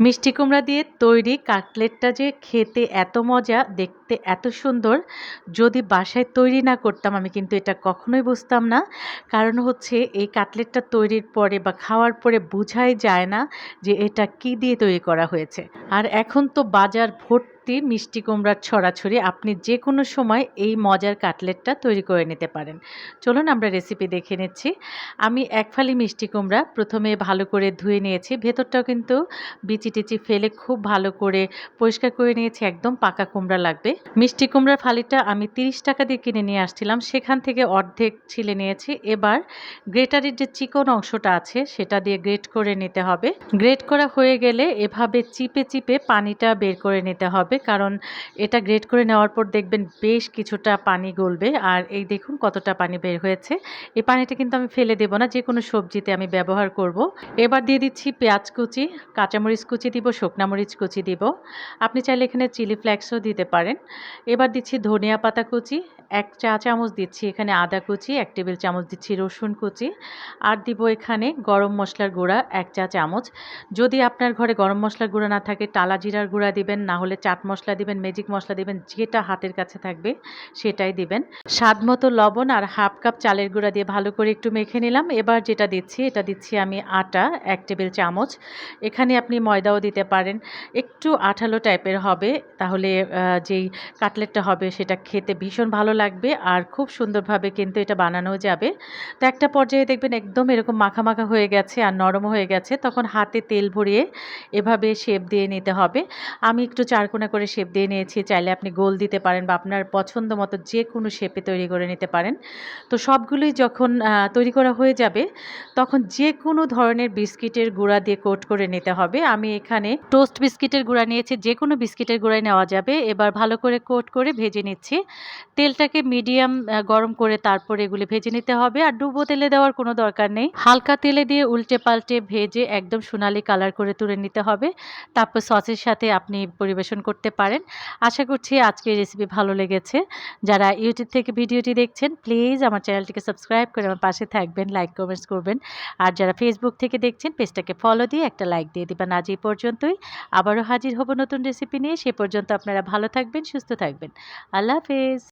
মিষ্টি কুমড়া দিয়ে তৈরি কাটলেটটা যে খেতে এত মজা, দেখতে এত সুন্দর, যদি বাসায় তৈরি না করতাম আমি কিন্তু এটা কখনোই বুঝতাম না। কারণ হচ্ছে এই কাটলেটটা তৈরির পরে বা খাওয়ার পরে বোঝাই যায় না যে এটা কি দিয়ে তৈরি করা হয়েছে। আর এখন তো বাজার ভর্তি মিষ্টি কুমড়ার ছড়াছড়ি, আপনি যে কোনো সময় এই মজার কাটলেটটা তৈরি করে নিতে পারেন। চলুন আমরা রেসিপি দেখে নিচ্ছি। আমি এক ফালি মিষ্টি কুমড়া প্রথমে ভালো করে ধুয়ে নিয়েছি। ভেতরটাও কিন্তু বিচি টিচি ফেলে খুব ভালো করে পরিষ্কার করে নিয়েছি, একদম পাকা কুমড়া লাগবে। মিষ্টি কুমড়ার ফালিটা আমি তিরিশ টাকা দিয়ে কিনে নিয়ে আসছিলাম। সেখান থেকে অর্ধেক ছিলে নিয়েছি। এবার গ্রেটারের যে চিকন অংশটা আছে, সেটা দিয়ে গ্রেট করে নিতে হবে। গ্রেট করা হয়ে গেলে এভাবে চিপে চিপে পানিটা বের করে নিতে হবে। কারণ এটা গ্রেট করে নেওয়ার পর দেখবেন বেশ কিছুটা পানি গলবে। আর এই দেখুন কতটা পানি বের হয়েছে। এই পানিটা কিন্তু আমি ফেলে দেবো না যে কোনো সবজিতে আমি ব্যবহার করব। এবার দিয়ে দিচ্ছি পেঁয়াজ কুচি, কাঁচামরিচ কুচি দিব মরিচ কুচি দিব। আপনি চাইলে এখানে চিলি ফ্লেক্সও দিতে পারেন। এবার দিচ্ছি ধনিয়া পাতা কুচি, এক চা চামচ দিচ্ছি এখানে আদা কুচি, এক টেবিল চামচ দিচ্ছি রসুন কুচি। আর দিব এখানে গরম মশলার গুঁড়া, এক চা চামচ। যদি আপনার ঘরে গরম মশলার গুঁড়া না থাকে, টালা জিরার গুঁড়া দিবেন, না হলে চাট মশলা দিবেন ম্যাজিক মশলা দিবেন, যেটা হাতের কাছে থাকবে সেটাই দিবেন। স্বাদ মতো লবণ আর হাফ কাপ চালের গুঁড়া দিয়ে ভালো করে একটু মেখে নিলাম। এবার যেটা দিচ্ছি, এটা দিচ্ছি আমি আটা, এক টেবিল চামচ। এখানে আপনি ময়দাও দিতে পারেন। একটু আঠালো টাইপের হবে, তাহলে যেই কাটলেটটা হবে সেটা খেতে ভীষণ ভালো লাগবে আর খুব সুন্দরভাবে কিন্তু এটা বানানো যাবে। তো একটা পর্যায়ে দেখবেন একদম এরকম মাখা মাখা হয়ে গেছে আর নরম হয়ে গেছে, তখন হাতে তেল ভরিয়ে এভাবে শেপ দিয়ে নিতে হবে। আমি একটু চারকোনা করে শেপ দিয়ে নিয়েছি, চাইলে আপনি গোল দিতে পারেন বা আপনার পছন্দ মতো যে কোনো শেপে তৈরি করে নিতে পারেন। তো সবগুলোই যখন তৈরি করা হয়ে যাবে, তখন যে কোনো ধরনের বিস্কিটের গুঁড়া দিয়ে কোট করে নিতে হবে। আমি এখানে টোস্ট বিস্কিটের গুঁড়া নিয়েছি যে কোনো বিস্কিটের গুঁড়াই নেওয়া যাবে। এবার ভালো করে কোট করে ভেজে নিচ্ছি। তেলটাকে মিডিয়াম গরম করে তারপর এগুলি ভেজে নিতে হবে। আর ডুবো তেলে দেওয়ার কোনো দরকার নেই। হালকা তেলে দিয়ে উল্টে পাল্টে ভেজে একদম সোনালি কালার করে তুলে নিতে হবে। তারপর সসের সাথে আপনি পরিবেশন করতে পারেন। আশা করছি আজকের রেসিপি ভালো লেগেছে। যারা ইউটিউব থেকে ভিডিওটি দেখছেন প্লিজ আমার চ্যানেলটিকে সাবস্ক্রাইব করে আমার পাশে থাকবেন লাইক কমেন্টস করবেন। আর যারা ফেসবুক থেকে দেখছেন পেজটাকে ফলো দিয়ে একটা লাইক দিয়ে দিবেন। আজ এই পর্যন্তই। আবারও হাজির হব নতুন রেসিপি নিয়ে। সে পর্যন্ত আপনারা ভালো থাকবেন, সুস্থ থাকবেন। আল্লাহ হাফেজ।